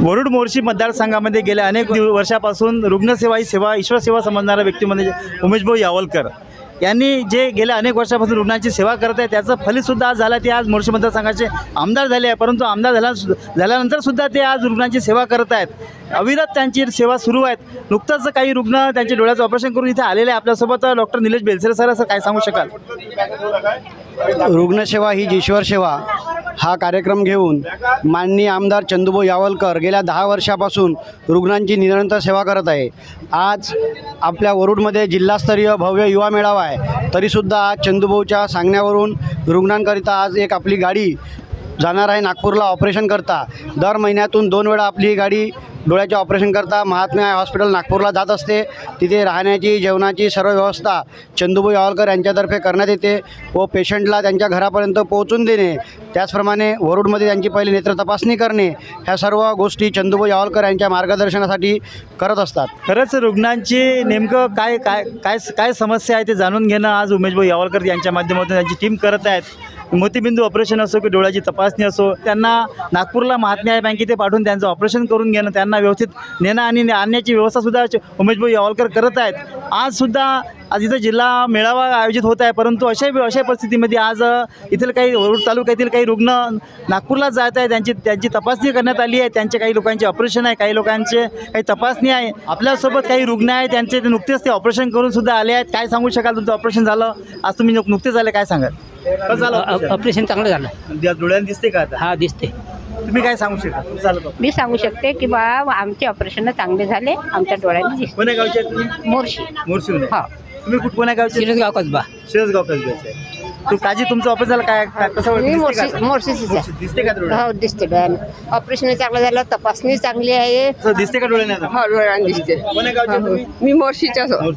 वरुड मोर्शी मतदारसंघामध्ये गेल्या अनेक वर्षापासून रुग्णसेवा ही सेवा ईश्वर सेवा समजणारा व्यक्ती म्हणजे उमेशभाऊ यावलकर यांनी जे गेल्या अनेक वर्षापासून रुग्णांची सेवा करत आहे त्याचं फलितसुद्धा आज झालं ते आज मोर्शी मतदारसंघाचे आमदार झाले आहे परंतु आमदार झाला झाल्यानंतरसुद्धा ते आज रुग्णांची सेवा करत आहेत. अविरत त्यांची सेवा सुरू आहेत. नुकतंच काही रुग्ण त्यांच्या डोळ्याचं ऑपरेशन करून इथे आलेले आहे आपल्यासोबत डॉक्टर निलेश बेलसरे सर असं काय सांगू शकाल? रुग्णसेवा ही ईश्वर सेवा. हा कार्यक्रम घेऊन माननीय आमदार चंदुभाऊ यावलकर गेल्या दहा वर्षापासून रुग्णांची निरंतर सेवा करत आहे. आज आपल्या वरुडमध्ये जिल्हास्तरीय भव्य युवा मेळावा आहे. तरीसुद्धा आज चंदुभाऊच्या सांगण्यावरून रुग्णांकरिता आज एक आपली गाडी जाणार आहे नागपूरला ऑपरेशन करता. दर महिन्यातून दोन वेळा आपली गाडी डोळ्याचे ऑपरेशन करता. महात्मा हॉस्पिटल नागपूरला जात असते. तिथे राहण्याची जेवणाची सर्व व्यवस्था चंदुभाऊ यावलकर यांच्यातर्फे करण्यात येते व पेशंटला त्यांच्या घरापर्यंत पोहोचून देणे. त्याचप्रमाणे वरुडमध्ये त्यांची पहिली नेत्र तपासणी करणे. ह्या सर्व गोष्टी चंदुभाऊ यावलकर यांच्या मार्गदर्शनासाठी करत असतात. खरंच रुग्णांची नेमकं काय काय काय काय समस्या आहे ते जाणून घेणं आज उमेशभाई यावलकर यांच्या माध्यमातून त्यांची टीम करत आहेत. मोतीबिंदू ऑपरेशन असो की डोळ्याची तपासणी असो त्यांना नागपूरला महात्मा बँकेत पाठवून त्यांचं ऑपरेशन करून घेणं त्यांना व्यवस्थित नेणं आणि आणण्याची व्यवस्थासुद्धा उमेशभाई यावलकर करत आहेत. आजसुद्धा आज इथं जिल्हा मेळावा आयोजित होत आहे परंतु अशा अशा परिस्थितीमध्ये आज इथले काही वरुड तालुक्यातील काही रुग्ण नागपूरला जात आहे त्यांची त्यांची तपासणी करण्यात आली आहे त्यांचे काही लोकांचे ऑपरेशन आहे काही लोकांचे काही तपासणी आहे. आपल्यासोबत काही रुग्ण आहे त्यांचे ते नुकतेच ते ऑपरेशन करून सुद्धा आले आहेत. काय सांगू शकाल तुमचं ऑपरेशन झालं? आज तुम्ही नुक- नुकतेच आले काय सांगाल? कसं झालं? ऑपरेशन? चांगलं झालं. डोळ्याने दिसते का आता? हा दिसते तुम्ही काय सांगू शकाल कसं झालं तो? मी सांगू शकते की बा आमचे ऑपरेशन चांगले झाले आमच्या डोळ्यांनी दिसले. कोण्या गावचे आहेत तुम्ही? मोर्शी. मोरशिवने हा. तुम्ही कुठ कोण्या गावचे शिरसगाव कसबा शिरसगाव कसब्याचे तू काजी तुमचं ऑपरेशन झालं काय? काय- कसं मी दिसते मोर्शी का? मोर्शीचीच आहे. दिसते का डोळ्याने? हो दिसते डोळ्याने ऑपरेशन चांगलं झालं तपासणी चांगली आहे. असं दिसते का डोळ्याने आता? हो डोळ्याने दिसते. कोण्या गावचे तुम्ही? मी मोर्शीच्याच हो.